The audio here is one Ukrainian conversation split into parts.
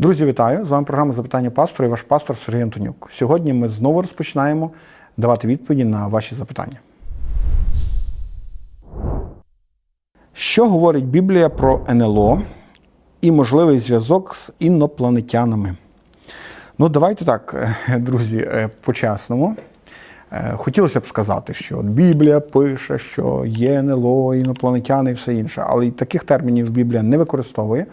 Друзі, вітаю! З вами програма Запитання пастора і ваш пастор Сергій Антонюк. Сьогодні ми знову розпочинаємо давати відповіді на ваші запитання. Що говорить Біблія про НЛО і можливий зв'язок з інопланетянами? Ну, давайте так, е, друзі, е, по-чесному. Е, Хотілося б сказати, що от Біблія пише, що є НЛО, інопланетяни і все інше, але й таких термінів Біблія не використовує.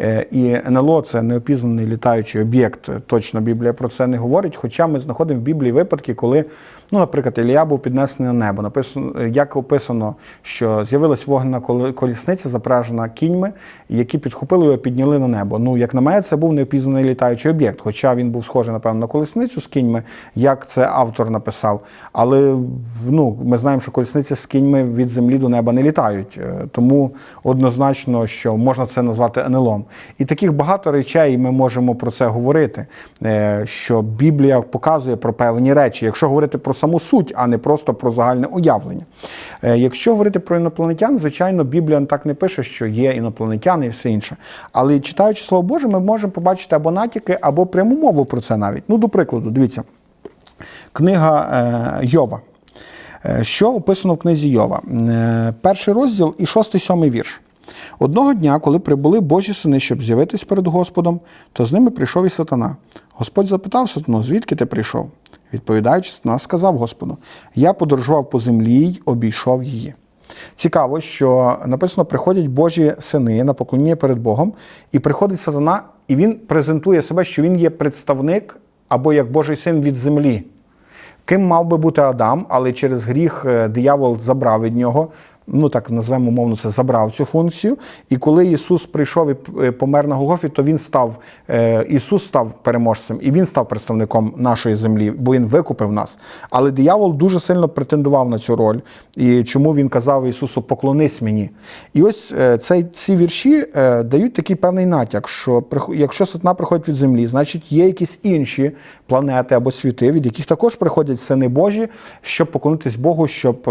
Е, І НЛО це неопізнаний літаючий об'єкт. Точно Біблія про це не говорить. Хоча ми знаходимо в Біблії випадки, коли, ну, наприклад, Ілія був піднесений на небо. Написано, як описано, що з'явилась вогнена колісниця, запражена кіньми, які підхопили його, підняли на небо. Ну, як на мене, це був неопізнаний літаючий об'єкт, хоча він був схожий, напевно, на колісницю з кіньми, як це автор написав. Але ну, ми знаємо, що колісниці з кіньми від землі до неба не літають. Е, Тому однозначно, що можна це назвати НЛОм. І таких багато речей ми можемо про це говорити, е, що Біблія показує про певні речі, якщо говорити про саму суть, а не просто про загальне уявлення. Е, Якщо говорити про інопланетян, звичайно, Біблія так не пише, що є інопланетяни і все інше. Але читаючи Слово Боже, ми можемо побачити або натяки, або пряму мову про це навіть. Ну, до прикладу, дивіться, книга е, Йова. Е, Що описано в книзі Йова? Перший розділ і шостий сьомий вірш. Одного дня, коли прибули Божі сини, щоб з'явитись перед Господом, то з ними прийшов і сатана. Господь запитав сатану, звідки ти прийшов? Відповідаючи, сатана сказав Господу: Я подорожував по землі й обійшов її. Цікаво, що написано, приходять Божі сини на поклоніння перед Богом, і приходить сатана, і він презентує себе, що він є представник або як Божий син від землі. Ким мав би бути Адам, але через гріх е, диявол забрав від нього. Ну так назвемо мовно це забрав цю функцію. І коли Ісус прийшов і е, помер на Голгофі, то він став е, Ісус став переможцем, і він став представником нашої землі, бо він викупив нас. Але диявол дуже сильно претендував на цю роль. І чому він казав Ісусу Поклонись мені? І ось е, цей, ці вірші дають такий певний натяк, що якщо сатана приходить від землі, значить є якісь інші планети або світи, від яких також приходять сини Божі, щоб поклонитись Богу, щоб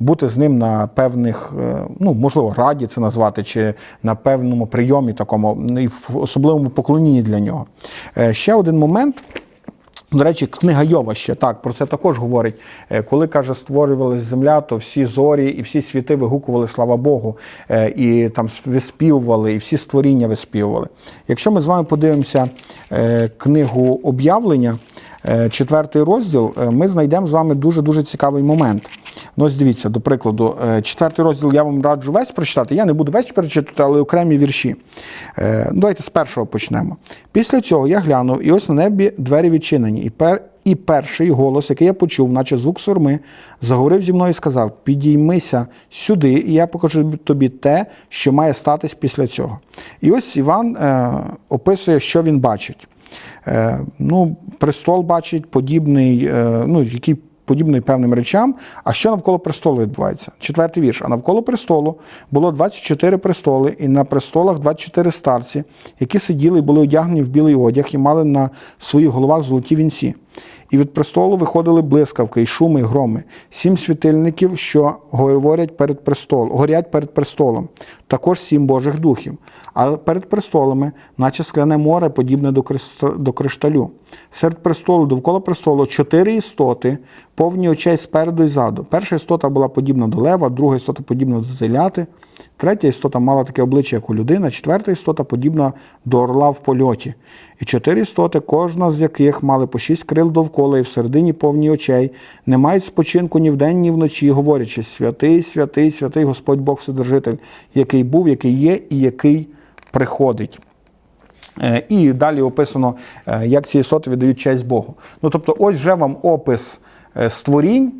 бути з ним на певних, е, ну можливо, раді це назвати, чи на певному прийомі такому, ну, і в особливому поклонінні для нього. Е, Ще один момент. До речі, книга Йова ще так про це також говорить. Е, Коли каже, створювалась земля, то всі зорі і всі світи вигукували слава Богу, і там виспівували, і всі створіння виспівували. Якщо ми з вами подивимося книгу об'явлення, четвертий розділ, ми знайдемо з вами дуже дуже цікавий момент. Ну, ось дивіться, до прикладу, е, четвертий розділ я вам раджу весь прочитати. Я не буду весь перечитувати, але окремі вірші. Е, Давайте з першого почнемо. Після цього я глянув, і ось на небі двері відчинені. І, пер, і перший голос, який я почув, наче звук сурми, заговорив зі мною і сказав: Підіймися сюди, і я покажу тобі те, що має статись після цього. І ось Іван е, описує, що він бачить. Е, ну, престол бачить подібний, е, ну, який подібний певним речам. А що навколо престолу відбувається? Четвертий вірш. А навколо престолу було 24 престоли, і на престолах 24 старці, які сиділи і були одягнені в білий одяг і мали на своїх головах золоті вінці. І від престолу виходили блискавки, і шуми, і громи, сім світильників, що говорять перед престолом, горять перед престолом, також сім Божих духів. А перед престолами, наче скляне море, подібне до кришталю. Серед престолу, довкола престолу, чотири істоти, повні очей спереду і ззаду. Перша істота була подібна до лева, друга істота подібна до теляти, третя істота мала таке обличчя, як у людини, четверта істота подібна до орла в польоті. І чотири істоти, кожна з яких мали по шість крил довкола і всередині повні очей, не мають спочинку ні вдень, ні вночі, говорячи: святий, святий, святий Господь Бог Вседержитель, який був, який є і який приходить. Е, І далі описано, е, як ці істоти віддають честь Богу. Ну тобто, ось вже вам опис е, створінь,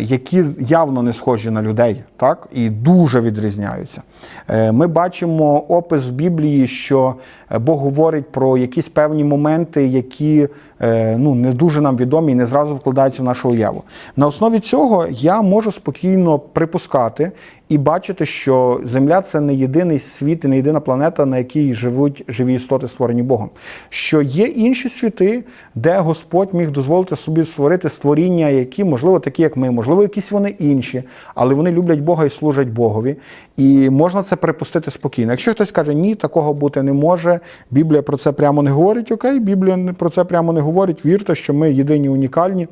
які явно не схожі на людей, так і дуже відрізняються. Е, Ми бачимо опис в Біблії, що е, Бог говорить про якісь певні моменти, які е, ну, не дуже нам відомі і не зразу вкладаються в нашу уяву. На основі цього я можу спокійно припускати і бачити, що Земля це не єдиний світ і не єдина планета, на якій живуть живі істоти, створені Богом. Що є інші світи, де Господь міг дозволити собі створити створіння, які, можливо, такі, як ми, можливо, якісь вони інші, але вони люблять Бога і служать Богові. І можна це припустити спокійно. Якщо хтось каже, ні, такого бути не може, Біблія про це прямо не говорить, окей, Біблія про це прямо не говорить. Вірте, що ми єдині унікальні.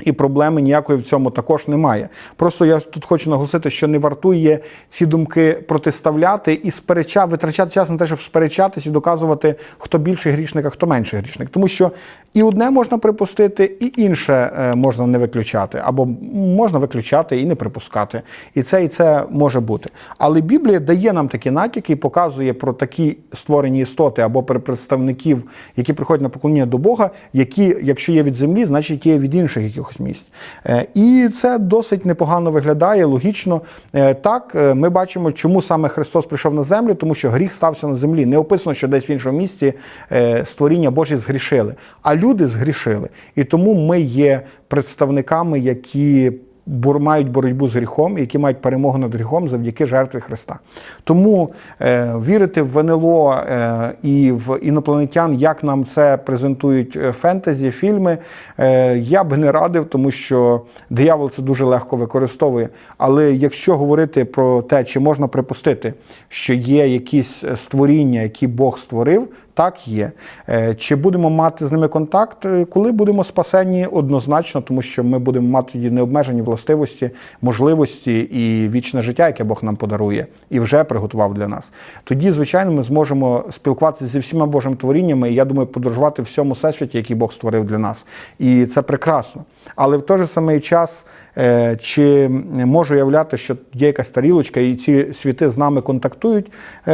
І проблеми ніякої в цьому також немає. Просто я тут хочу наголосити, що не вартує ці думки протиставляти і спереча, витрачати час на те, щоб сперечатись і доказувати, хто більший грішник, а хто менший грішник. Тому що і одне можна припустити, і інше е, можна не виключати, або можна виключати і не припускати. І це і це може бути. Але Біблія дає нам такі натяки і показує про такі створені істоти або представників, які приходять на поклоніння до Бога, які, якщо є від землі, значить є від інших якихось місць. Е, І це досить непогано виглядає, логічно. Е, Так, е, ми бачимо, чому саме Христос прийшов на землю, тому що гріх стався на землі. Не описано, що десь в іншому місці створіння Божі згрішили, а люди згрішили. І тому ми є представниками, які мають боротьбу з гріхом, які мають перемогу над гріхом завдяки жертві Христа. Тому е, вірити в НЛО е, і в інопланетян, як нам це презентують е, фентезі, фільми, е, я б не радив, тому що диявол це дуже легко використовує. Але якщо говорити про те, чи можна припустити, що є якісь е, створіння, які Бог створив, так є. Е, Чи будемо мати з ними контакт? Е, Коли будемо спасені, однозначно, тому що ми будемо мати тоді необмежені властивості, можливості і вічне життя, яке Бог нам подарує, і вже приготував для нас. Тоді, звичайно, ми зможемо спілкуватися зі всіма Божими творіннями, і я думаю, подорожувати всьому всесвіті, який Бог створив для нас. І це прекрасно. Але в той же самий час, е, чи можу уявляти, що є якась тарілочка, і ці світи з нами контактують.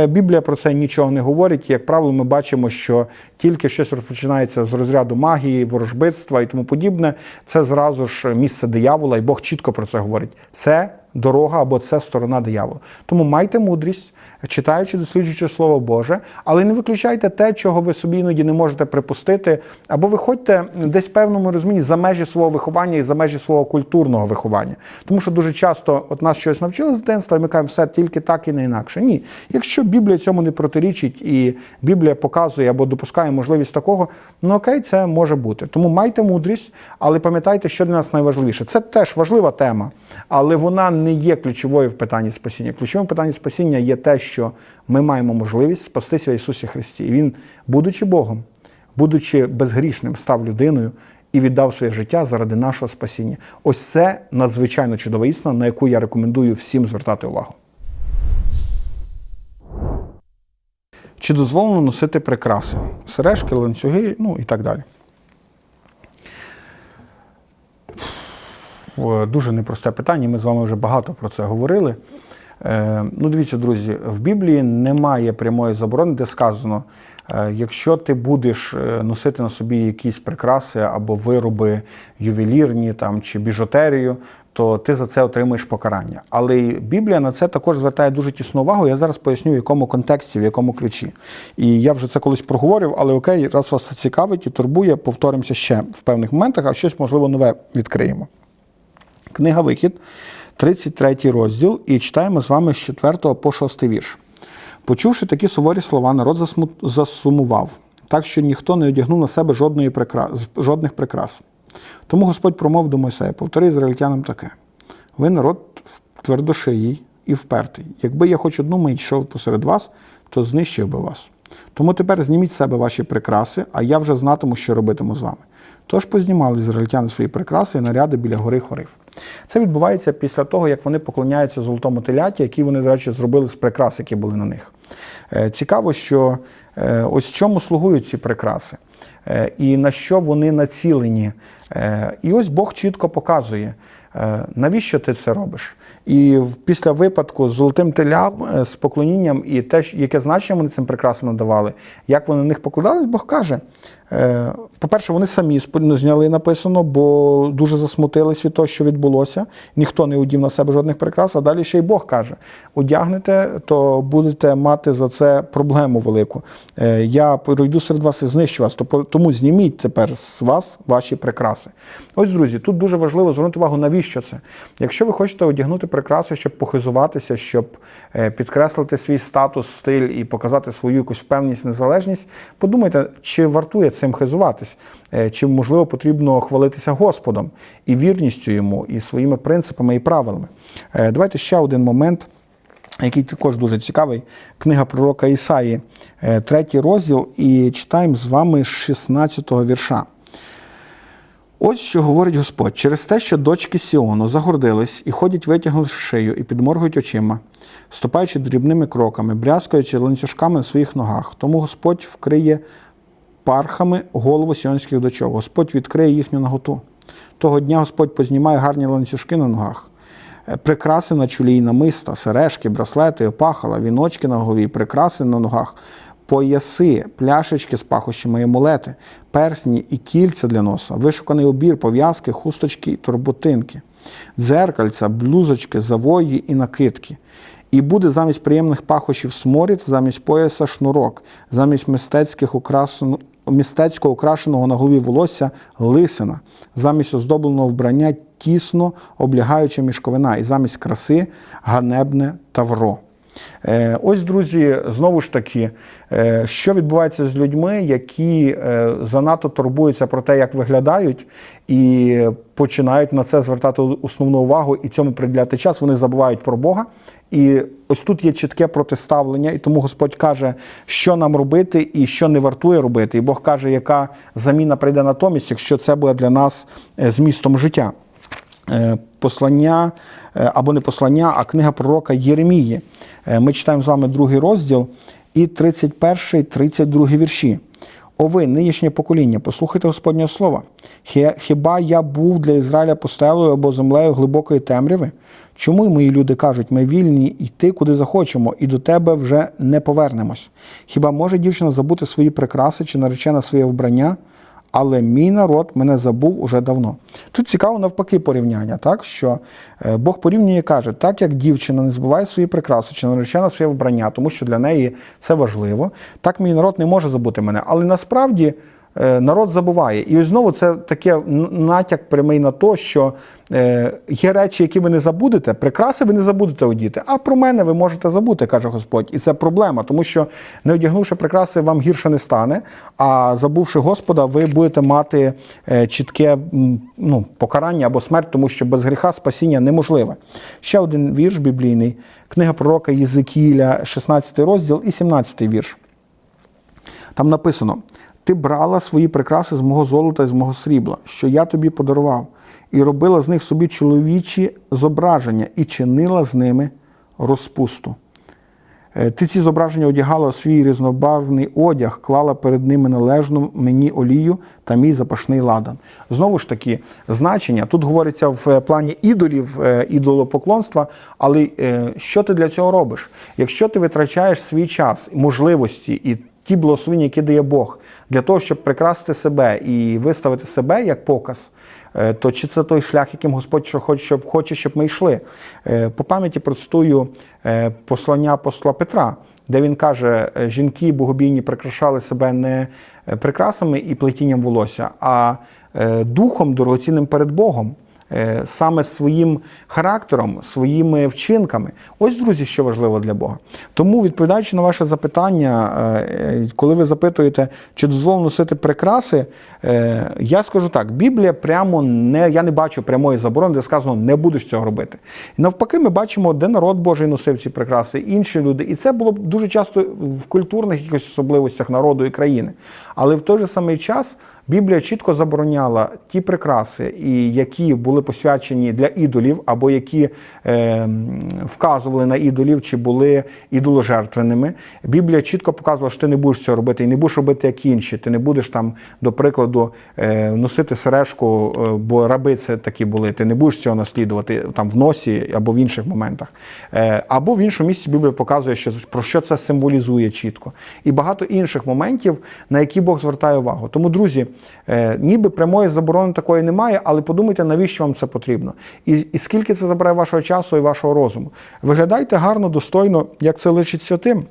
Біблія про це нічого не говорить. Як правило, ми бачимо, що тільки щось розпочинається з розряду магії, ворожбитства і тому подібне, це зразу ж місце диявола, і Бог чітко про це говорить. Це дорога або це сторона диявола. Тому майте мудрість, читаючи, досліджуючи Слово Боже, але не виключайте те, чого ви собі іноді не можете припустити, або виходьте десь в певному розумінні за межі свого виховання і за межі свого культурного виховання. Тому що дуже часто от нас щось навчили з дитинства, і ми кажемо, все тільки так і не інакше. Ні. Якщо Біблія цьому не протирічить, і Біблія показує або допускає можливість такого, ну окей, це може бути. Тому майте мудрість, але пам'ятайте, що для нас найважливіше. Це теж важлива тема, але вона не є ключовою в питанні спасіння. Ключовим в питанні спасіння є те, що ми маємо можливість спастися в Ісусі Христі. І Він, будучи Богом, будучи безгрішним, став людиною і віддав своє життя заради нашого спасіння. Ось це надзвичайно чудова істина, на яку я рекомендую всім звертати увагу. Чи дозволено носити прикраси? Сережки, ланцюги, ну і так далі. Дуже непросте питання. Ми з вами вже багато про це говорили. Е, ну, дивіться, друзі, в Біблії немає прямої заборони, де сказано, е, якщо ти будеш е, носити на собі якісь прикраси або вироби ювелірні там, чи біжутерію, то ти за це отримуєш покарання. Але Біблія на це також звертає дуже тісну увагу. Я зараз поясню, в якому контексті, в якому ключі. І я вже це колись проговорив, але окей, раз вас це цікавить і турбує, повторимося ще в певних моментах, а щось, можливо, нове відкриємо. Книга Вихід, 33 розділ, і читаємо з вами з 4 по 6 вірш. Почувши такі суворі слова, народ засумував, так що ніхто не одягнув на себе жодної прикра- жодних прикрас. Тому Господь промов до Мойсея, повтори ізраїльтянам таке: ви народ твердошиїй і впертий. Якби я хоч одну мить йшов посеред вас, то знищив би вас. Тому тепер зніміть з себе ваші прикраси, а я вже знатиму, що робитиму з вами. Тож познімали ізраїльтяни свої прикраси і наряди біля гори Хорив. Це відбувається після того, як вони поклоняються золотому теляті, який вони, до речі, зробили з прикрас, які були на них. Е, Цікаво, що е, ось чому слугують ці прикраси е, і на що вони націлені. І ось Бог чітко показує, навіщо ти це робиш. І після випадку з золотим телям, е, з поклонінням і те, яке значення вони цим прикрасам надавали, як вони на них покладались, Бог каже. Е, По-перше, вони самі зняли написано, бо дуже засмутились від того, що відбулося. Ніхто не одів на себе жодних прикрас. А далі ще й Бог каже: одягнете, то будете мати за це проблему велику. Е, Я пройду серед вас і знищу вас. Тому зніміть тепер з вас ваші прикраси. Ось, друзі, тут дуже важливо звернути увагу, навіщо. Це? Якщо ви хочете одягнути прикраси, щоб похизуватися, щоб е, підкреслити свій статус, стиль і показати свою якусь впевненість, незалежність, подумайте, чи вартує цим хизуватись, Е, чи можливо потрібно хвалитися Господом і вірністю йому, і своїми принципами і правилами. Е, Давайте ще один момент який також дуже цікавий. Книга пророка Ісаї, е, третій розділ, і читаємо з вами з 16-го вірша. Ось що говорить Господь: через те, що дочки Сіону загордились і ходять, витягнувши шию, і підморгують очима, ступаючи дрібними кроками, брязкаючи ланцюжками на своїх ногах. Тому Господь вкриє пархами голову сіонських дочок. Господь відкриє їхню наготу. Того дня Господь познімає гарні ланцюжки на ногах. Е, Прикраси на чолі і намиста, сережки, браслети, опахала, віночки на голові, прикраси на ногах, пояси, пляшечки з пахощами, амулети, персні і кільця для носа, вишуканий обір, пов'язки, хусточки і торботинки, дзеркальця, блузочки, завої і накидки. І буде замість приємних пахощів сморід, замість пояса шнурок, замість мистецьких украсен... мистецько украшеного на голові волосся лисина, замість оздобленого вбрання тісно облягаюча мішковина, і замість краси ганебне тавро. Е, Ось, друзі, знову ж таки, е, що відбувається з людьми, які е, занадто турбуються про те, як виглядають, і починають на це звертати основну увагу і цьому приділяти час. Вони забувають про Бога. І ось тут є чітке протиставлення, і тому Господь каже, що нам робити і що не вартує робити. І Бог каже, яка заміна прийде натомість, якщо це буде для нас змістом життя. Е, Послання е, або не послання, а книга пророка Єремії. Е, Ми читаємо з вами другий розділ і 31, 32 вірші. О ви, нинішнє покоління, послухайте Господнього слова. Хіба я був для Ізраїля постелою або землею глибокої темряви? Чому мої люди кажуть, ми вільні йти куди захочемо, і до тебе вже не повернемось? Хіба може дівчина забути свої прикраси чи наречена своє вбрання? Але мій народ мене забув уже давно. Тут цікаво навпаки порівняння, так що е, Бог порівнює і каже, так як дівчина не збуває свої прикраси чи наречена своє вбрання, тому що для неї це важливо, так мій народ не може забути мене. Але насправді народ забуває. І ось знову це таке натяк прямий на те, що е, є речі, які ви не забудете, прикраси ви не забудете одіти, а про мене ви можете забути, каже Господь. І це проблема, тому що не одягнувши прикраси, вам гірше не стане. А забувши Господа, ви будете мати е, чітке ну, покарання або смерть, тому що без гріха спасіння неможливе. Ще один вірш біблійний, книга пророка Єзекіля, 16 розділ і 17 вірш. Там написано: Ти брала свої прикраси з мого золота і з мого срібла, що я тобі подарував, і робила з них собі чоловічі зображення, і чинила з ними розпусту. Е, Ти ці зображення одягала свій різнобарвний одяг, клала перед ними належну мені олію та мій запашний ладан. Знову ж таки, значення тут говориться в плані ідолів, е, ідолопоклонства, але е, що ти для цього робиш? Якщо ти витрачаєш свій час, можливості і ті благословення, які дає Бог, для того, щоб прикрасити себе і виставити себе як показ, е, то чи це той шлях, яким Господь що хоче, щоб, хоче, щоб ми йшли? Е, По пам'яті процитую е, послання апостола Петра, де він каже: жінки богобійні прикрашали себе не прикрасами і плетінням волосся, а духом дорогоцінним перед Богом. Е, Саме своїм характером, своїми вчинками. Ось, друзі, що важливо для Бога. Тому, відповідаючи на ваше запитання, е, е, коли ви запитуєте, чи дозволено носити прикраси, я скажу так: Біблія прямо не я не бачу прямої заборони, де сказано, не будеш цього робити. І навпаки, ми бачимо, де народ Божий носив ці прикраси, інші люди. І це було дуже часто в культурних якихось особливостях народу і країни. Але в той же самий час Біблія чітко забороняла ті прикраси, які були посвячені для ідолів, або які е, вказували на ідолів, чи були ідоложертвеними. Біблія чітко показувала, що ти не будеш цього робити, і не будеш робити як інші. Ти не будеш там, до прикладу, е, носити сережку, е, бо раби це такі були. Ти не будеш цього наслідувати там в носі або в інших моментах. Е, або в іншому місці Біблія показує, що про що це символізує чітко. І багато інших моментів, на які Бог звертає увагу. Тому, друзі, ніби прямої заборони такої немає, але подумайте, навіщо вам це потрібно. І, і скільки це забирає вашого часу і вашого розуму. Виглядайте гарно, достойно, як це личить святим.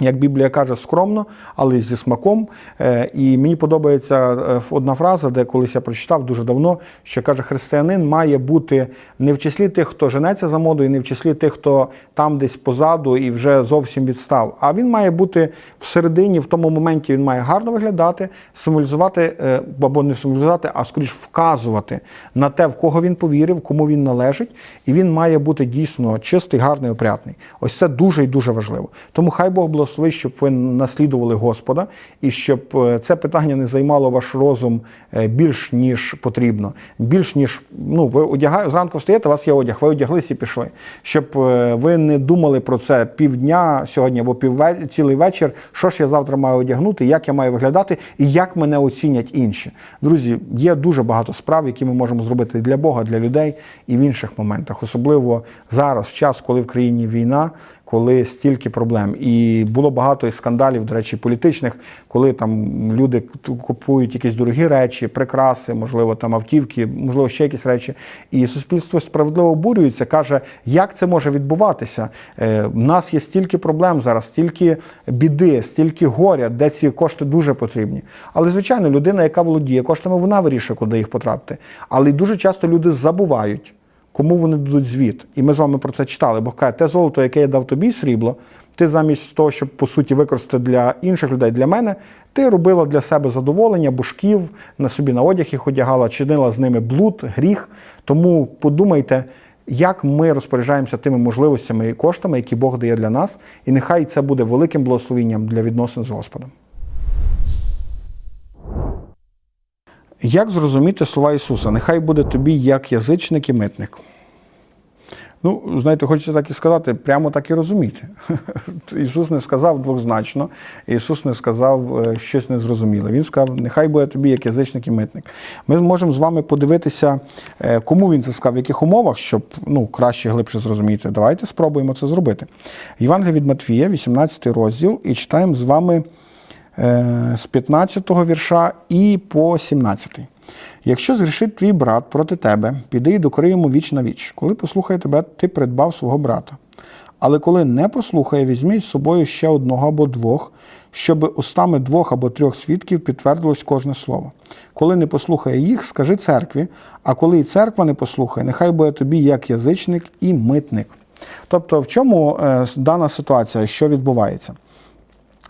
Як Біблія каже, скромно, але зі смаком. Е, І мені подобається е, одна фраза, де колись я прочитав дуже давно, що каже, християнин має бути не в числі тих, хто женеться за модою, не в числі тих, хто там десь позаду і вже зовсім відстав. А він має бути всередині, в тому моменті він має гарно виглядати, символізувати е, або не символізувати, а скоріш вказувати на те, в кого він повірив, кому він належить, і він має бути дійсно чистий, гарний, опрятний. Ось це дуже і дуже важливо. Тому хай Бог благословить, щоб ви наслідували Господа, і щоб е, це питання не займало ваш розум е, більш ніж потрібно, більш ніж ну ви одягаєте зранку встаєте, у вас є одяг, ви одяглись і пішли. Щоб е, ви не думали про це півдня сьогодні або півве... цілий вечір. Що ж я завтра маю одягнути, як я маю виглядати, і як мене оцінять інші. Друзі, є дуже багато справ, які ми можемо зробити для Бога, для людей і в інших моментах, особливо зараз, в час, коли в країні війна. Коли стільки проблем, і було багато і скандалів, до речі, політичних, коли там люди купують якісь дорогі речі, прикраси, можливо, там автівки, можливо, ще якісь речі. І суспільство справедливо обурюється, каже, як це може відбуватися? Е, У нас є стільки проблем зараз, стільки біди, стільки горя, де ці кошти дуже потрібні. Але, звичайно, людина, яка володіє коштами, вона вирішує, куди їх потратити. Але дуже часто люди забувають кому вони дадуть звіт. І ми з вами про це читали. Бог каже, те золото, яке я дав тобі, срібло, ти замість того, щоб по суті використати для інших людей, для мене, ти робила для себе задоволення, бушків, на собі на одяг їх одягала, чинила з ними блуд, гріх. Тому подумайте. Як ми розпоряджаємося тими можливостями і коштами, які Бог дає для нас, і нехай це буде великим благословенням для відносин з Господом. Як зрозуміти слова Ісуса? Нехай буде тобі як язичник і митник. Ну, знаєте, хочеться так і сказати, прямо так і розуміти. Ісус не сказав двозначно, Ісус не сказав е, щось незрозуміле. Він сказав, нехай буде тобі як язичник і митник. Ми можемо з вами подивитися, е, кому він це сказав, в яких умовах, щоб ну, краще глибше зрозуміти. Давайте спробуємо це зробити. Євангелія від Матвія, 18 розділ, і читаємо з вами з 15 вірша і по 17. Якщо згрішить твій брат проти тебе, піди і докори йому віч на віч. Коли послухає тебе, ти придбав свого брата. Але коли не послухає, візьми з собою ще одного або двох, щоб устами двох або трьох свідків підтвердилось кожне слово. Коли не послухає їх, скажи церкві, а коли і церква не послухає, нехай буде тобі як язичник і митник. Тобто, в чому е, дана ситуація, що відбувається?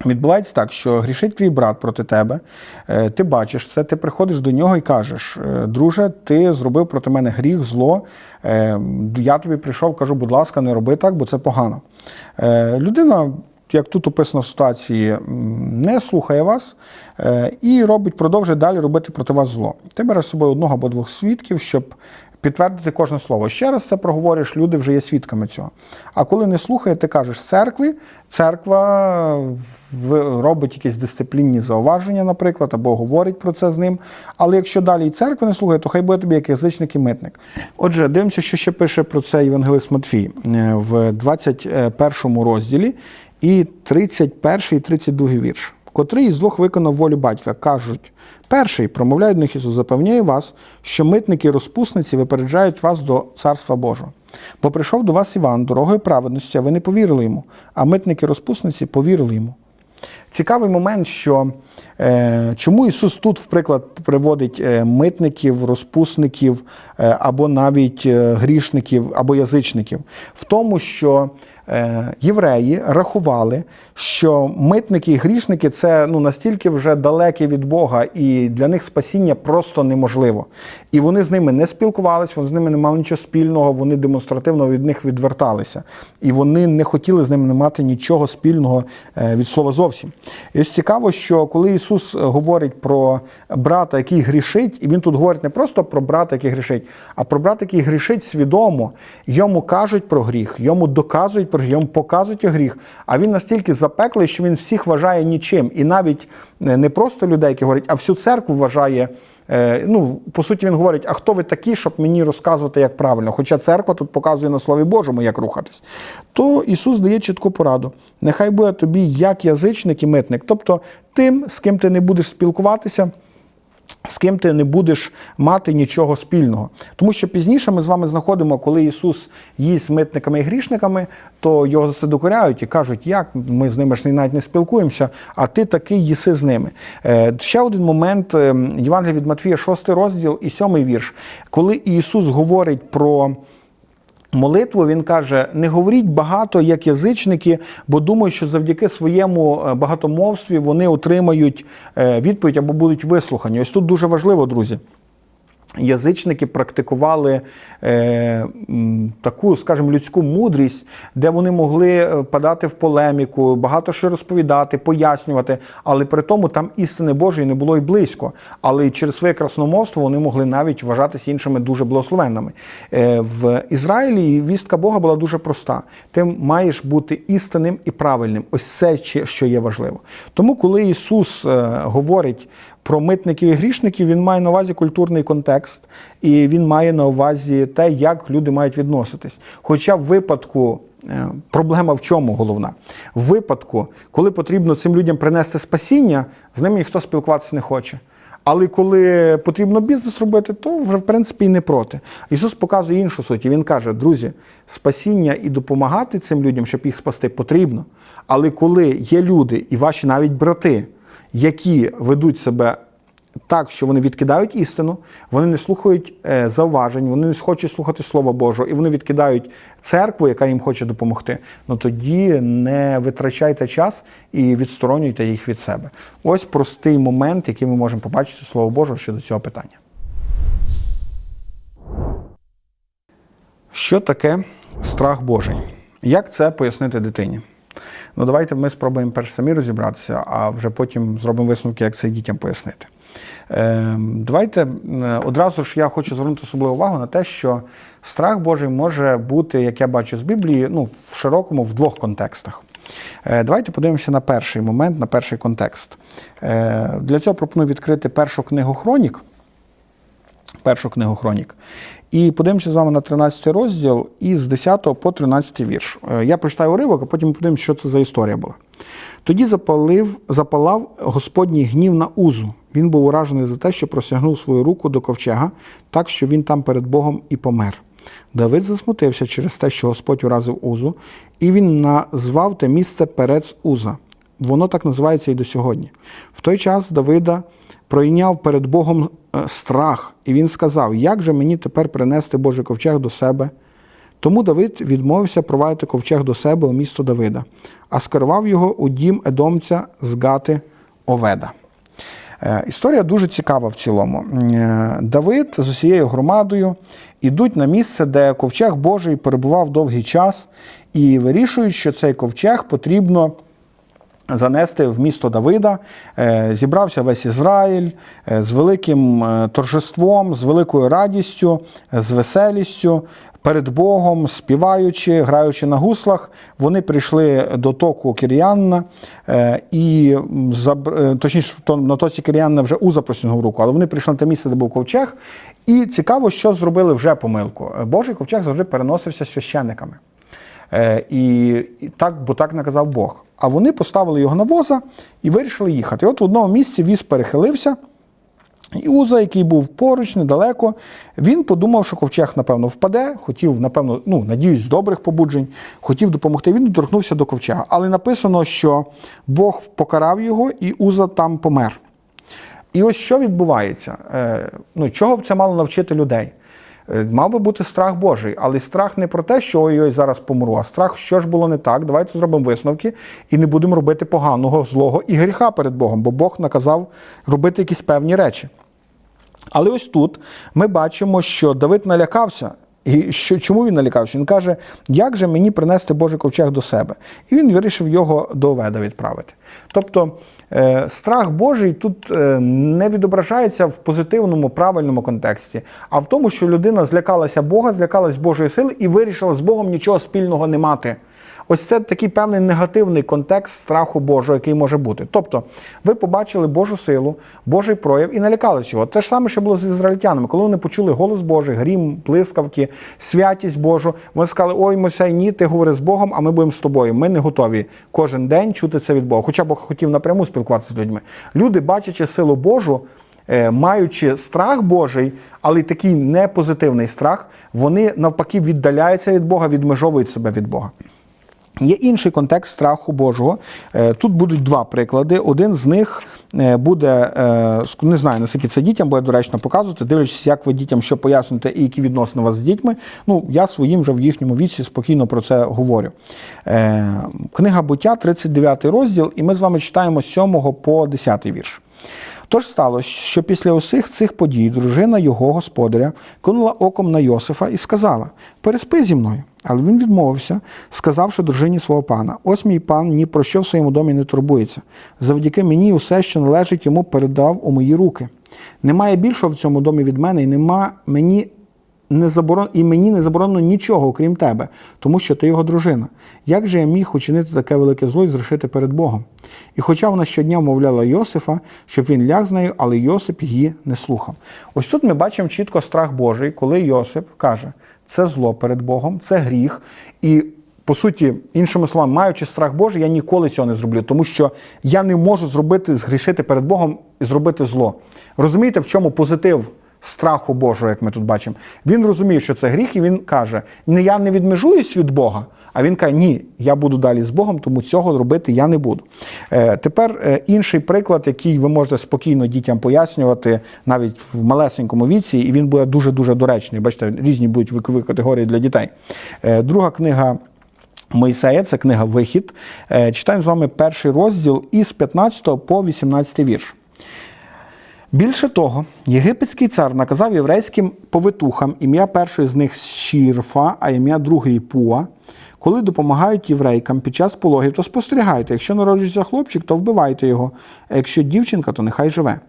Відбувається так, що грішить твій брат проти тебе, е, ти бачиш це, ти приходиш до нього і кажеш: «Е, друже, ти зробив проти мене гріх, зло. е, Я тобі прийшов, кажу, будь ласка, не роби так, бо це погано. Людина, як тут описано в ситуації, не слухає вас і робить, продовжує далі робити проти вас зло. Ти береш з собою одного або двох свідків, щоб підтвердити кожне слово. Ще раз це проговориш, люди вже є свідками цього. А коли не слухає, ти кажеш церкві, церква робить якісь дисциплінні зауваження, наприклад, або говорить про це з ним. Але якщо далі і церква не слухає, то хай буде тобі як язичник і митник. Отже, дивимося, що ще пише про це Євангелист Матфій е, в 21 розділі і 31 і 32 вірш. Котрий із двох виконав волю батька, кажуть, перший промовляє до них Ісус, запевняє вас, що митники розпусниці випереджають вас до Царства Божого. Бо прийшов до вас Іван, дорогою праведності, а ви не повірили йому, а митники розпусниці повірили йому. Цікавий момент, що е, чому Ісус тут, в приклад, приводить е, митників, розпусників е, або навіть е, грішників або язичників, в тому, що євреї рахували, що митники і грішники це ну, настільки вже далекі від Бога, і для них спасіння просто неможливо. І вони з ними не спілкувалися, вони з ними не мали нічого спільного, вони демонстративно від них відверталися. І вони не хотіли з ними не мати нічого спільного е, від слова зовсім. І ось цікаво, що коли Ісус говорить про брата, який грішить, і він тут говорить не просто про брата, який грішить, а про брата, який грішить свідомо, йому кажуть про гріх, йому доказують про гріх, йому показують гріх. А він настільки запеклий, що він всіх вважає нічим. І навіть е, не просто людей, які говорять, а всю церкву вважає. е, Ну, по суті, він говорить: а хто ви такі, щоб мені розказувати, як правильно? Хоча церква тут показує на Слові Божому, як рухатись. То Ісус дає чітку пораду. Нехай буде тобі як язичник і митник, тобто тим, з ким ти не будеш спілкуватися. З ким ти не будеш мати нічого спільного. Тому що пізніше ми з вами знаходимо, коли Ісус їсть митниками і грішниками, то його за це докоряють і кажуть, як ми з ними ж навіть не спілкуємося, а ти такий їси з ними. Е, Ще один момент е, Євангелія від Матфія, 6 розділ і 7 вірш, коли Ісус говорить про. Молитву він каже: не говоріть багато, як язичники, бо думають, що завдяки своєму е, багатомовстві вони отримають е, відповідь або будуть вислухані. Ось тут дуже важливо, друзі. Язичники практикували е, таку, скажімо, людську мудрість, де вони могли е, впадати в полеміку, багато що розповідати, пояснювати, але при тому там істини Божої не було й близько. Але й через своє красномовство вони могли навіть вважатися іншими дуже благословенними. Е, в Ізраїлі вістка Бога була дуже проста: ти маєш бути істинним і правильним. Ось це що є важливо. Тому, коли Ісус е, говорить про митників і грішників він має на увазі культурний контекст, і він має на увазі те, як люди мають відноситись. Хоча в випадку. е, Проблема в чому головна? В випадку, коли потрібно цим людям принести спасіння, з ними ніхто спілкуватися не хоче. Але коли потрібно бізнес робити, то вже в принципі і не проти. Ісус показує іншу суть. Він каже: друзі, спасіння і допомагати цим людям, щоб їх спасти, потрібно. Але коли є люди, і ваші навіть брати, які ведуть себе так, що вони відкидають істину, вони не слухають е, зауважень, вони не хочуть слухати Слова Божого, і вони відкидають церкву, яка їм хоче допомогти. Ну тоді не витрачайте час і відсторонюйте їх від себе. Ось простий момент, який ми можемо побачити з Слова Божого щодо цього питання. Що таке страх Божий? Як це пояснити дитині? Ну, давайте ми спробуємо перш самі розібратися, а вже потім зробимо висновки, як це дітям пояснити. Е, давайте одразу ж я хочу звернути особливу увагу на те, що страх Божий може бути, як я бачу з Біблії, ну, в широкому в двох контекстах. Е, Давайте подивимося на перший момент, на перший контекст. Е, Для цього пропоную відкрити першу книгу Хронік. Першу книгу Хронік. І подивимося з вами на 13 розділ із 10 по 13 вірш. Е, Я прочитаю уривок, а потім подивимося, що це за історія була. Тоді запалив, запалав Господній гнів на Узу. Він був уражений за те, що простягнув свою руку до ковчега, так що він там перед Богом і помер. Давид засмутився через те, що Господь уразив Узу, і він назвав те місце Перец Уза. Воно так називається і до сьогодні. В той час Давида пройняв перед Богом е, страх, і він сказав: Як же мені тепер принести Божий ковчег до себе? Тому Давид відмовився провадити ковчег до себе у місто Давида, а скерував його у дім едомця з Гати Оведа. Е, Історія дуже цікава в цілому. Е, Давид з усією громадою йдуть на місце, де ковчег Божий перебував довгий час, і вирішують, що цей ковчег потрібно занести в місто Давида. Е, Зібрався весь Ізраїль е, з великим е, торжеством, з великою радістю, з веселістю. Перед Богом, співаючи, граючи на гуслах, вони прийшли до току Кір'янна, і точніше, то на тоці Кір'янна вже Уза простягнув руку, але вони прийшли на те місце, де був ковчег. І цікаво, що зробили вже помилку. Божий ковчег завжди переносився священниками. І так, бо так наказав Бог. А вони поставили його на воза і вирішили їхати. І от в одному місці віз перехилився. І Уза, який був поруч, недалеко, він подумав, що ковчег, напевно, впаде, хотів, напевно, ну, надіюсь, з добрих побуджень, хотів допомогти. Він доторкнувся до ковчега. Але написано, що Бог покарав його, і Уза там помер. І ось що відбувається? Е, ну, чого б це мало навчити людей? Е, Мав би бути страх Божий, але страх не про те, що ой-ой, зараз помру, а страх, що ж було не так. Давайте зробимо висновки і не будемо робити поганого, злого і гріха перед Богом, бо Бог наказав робити якісь певні речі. Але ось тут ми бачимо, що Давид налякався. І що, чому він налякався? Він каже, як же мені принести Божий ковчег до себе? І він вирішив його до Оведа відправити. Тобто страх Божий тут е, не відображається в позитивному, правильному контексті, а в тому, що людина злякалася Бога, злякалась Божої сили і вирішила з Богом нічого спільного не мати. Ось це такий певний негативний контекст страху Божого, який може бути. Тобто, ви побачили Божу силу, Божий прояв і налякались його. Те ж саме, що було з ізраїльтянами, коли вони почули голос Божий, грім, блискавки, святість Божу. Вони сказали: Ой, Мойсей, ні, ти говори з Богом, а ми будемо з тобою. Ми не готові кожен день чути це від Бога. Хоча Бог хотів напряму спілкуватися з людьми. Люди, бачачи силу Божу. е, маючи страх Божий, але й такий непозитивний страх, вони навпаки віддаляються від Бога, відмежовують себе від Бога. Є інший контекст страху Божого. Е, Тут будуть два приклади. Один з них е, буде, е, не знаю, наскільки це дітям буде доречно показувати, дивлячись, як ви дітям що пояснюєте і які відносини у вас з дітьми. Ну, я своїм вже в їхньому віці спокійно про це говорю. Книга буття, 39 розділ, і ми з вами читаємо з 7 по 10 вірш. Тож сталося, що після усіх цих подій дружина його господаря кинула оком на Йосифа і сказала: Переспи зі мною. Але він відмовився, сказавши дружині свого пана: Ось мій пан ні про що в своєму домі не турбується. Завдяки мені усе, що належить йому, передав у мої руки. Немає більшого в цьому домі від мене, і нема мені не заборон... і мені не заборонено нічого, окрім тебе, тому що ти його дружина. Як же я міг учинити таке велике зло і зрішити перед Богом? І хоча вона щодня вмовляла Йосифа, щоб він ляг з нею, але Йосип її не слухав. Ось тут ми бачимо чітко страх Божий, коли Йосип каже, це зло перед Богом, це гріх. І по суті, іншими словами, маючи страх Божий, я ніколи цього не зроблю, тому що я не можу зробити, згрішити перед Богом і зробити зло. Розумієте, в чому позитив страху Божого, як ми тут бачимо? Він розуміє, що це гріх, і він каже: не я не відмежуюсь від Бога. А він каже, ні, я буду далі з Богом, тому цього робити я не буду. Е, тепер е, інший приклад, який ви можете спокійно дітям пояснювати навіть в малесенькому віці, і він буде дуже-дуже доречний. Бачите, різні будуть вікові категорії для дітей. Е, друга книга. Мойсея, це книга Вихід. Читаємо з вами перший розділ із 15 по 18 вірш. Більше того, єгипетський цар наказав єврейським повитухам ім'я першої з них Шірфа, а ім'я другої Пуа. Коли допомагають єврейкам під час пологів, то спостерігайте. Якщо народжується хлопчик, то вбивайте його, а якщо дівчинка, то нехай живе.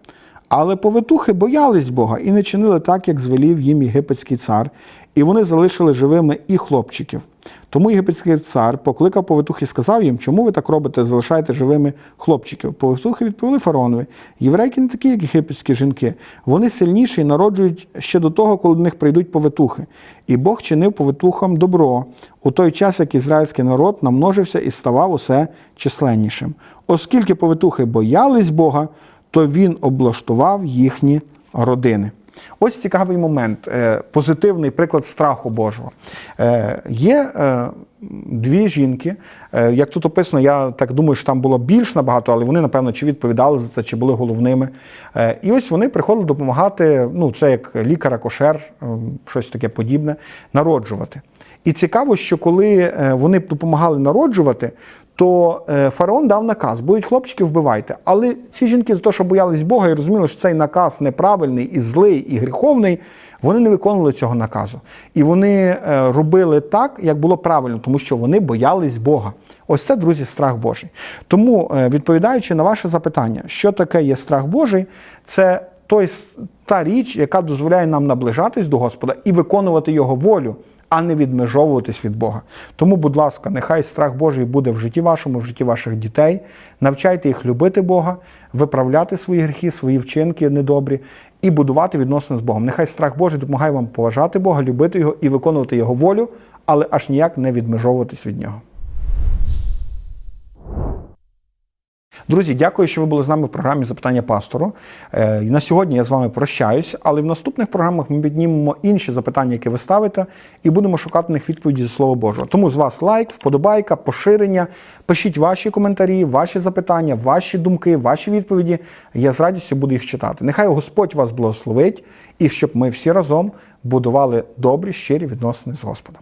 Але повитухи боялись Бога і не чинили так, як звелів їм єгипетський цар, і вони залишили живими і хлопчиків. Тому єгипетський цар покликав повитух і сказав їм, чому ви так робите, залишаєте живими хлопчиків. Повитухи відповіли фараонові, єврейки не такі, як єгипетські жінки. Вони сильніші і народжують ще до того, коли до них прийдуть повитухи. І Бог чинив повитухам добро у той час, як ізраїльський народ намножився і ставав усе численнішим. Оскільки повитухи боялись Бога, то він облаштував їхні родини. Ось цікавий момент, е, позитивний приклад страху Божого. Е, Є е, дві жінки, як тут описано, я так думаю, що там було більш набагато, але вони, напевно, чи відповідали за це, чи були головними. І ось вони приходили допомагати, ну, це як лікар-акушер, е, щось таке подібне, народжувати. І цікаво, що коли вони допомагали народжувати, то е, фараон дав наказ: будуть хлопчики, вбивайте. Але ці жінки за те, що боялись Бога і розуміли, що цей наказ неправильний і злий, і гріховний, вони не виконували цього наказу. І вони е, робили так, як було правильно, тому що вони боялись Бога. Ось це, друзі, страх Божий. Тому, е, відповідаючи на ваше запитання, що таке є страх Божий, це той, та річ, яка дозволяє нам наближатись до Господа і виконувати Його волю а не відмежовуватись від Бога. Тому, будь ласка, нехай страх Божий буде в житті вашому, в житті ваших дітей. Навчайте їх любити Бога, виправляти свої гріхи, свої вчинки недобрі і будувати відносини з Богом. Нехай страх Божий допомагає вам поважати Бога, любити його і виконувати його волю, але аж ніяк не відмежовуватись від нього. Друзі, дякую, що ви були з нами в програмі Запитання пастору. Е, На сьогодні я з вами прощаюсь, але в наступних програмах ми піднімемо інші запитання, які ви ставите, і будемо шукати на них відповіді зі Слова Божого. Тому з вас лайк, вподобайка, поширення. Пишіть ваші коментарі, ваші запитання, ваші думки, ваші відповіді. Я з радістю буду їх читати. Нехай Господь вас благословить і щоб ми всі разом будували добрі, щирі відносини з Господом.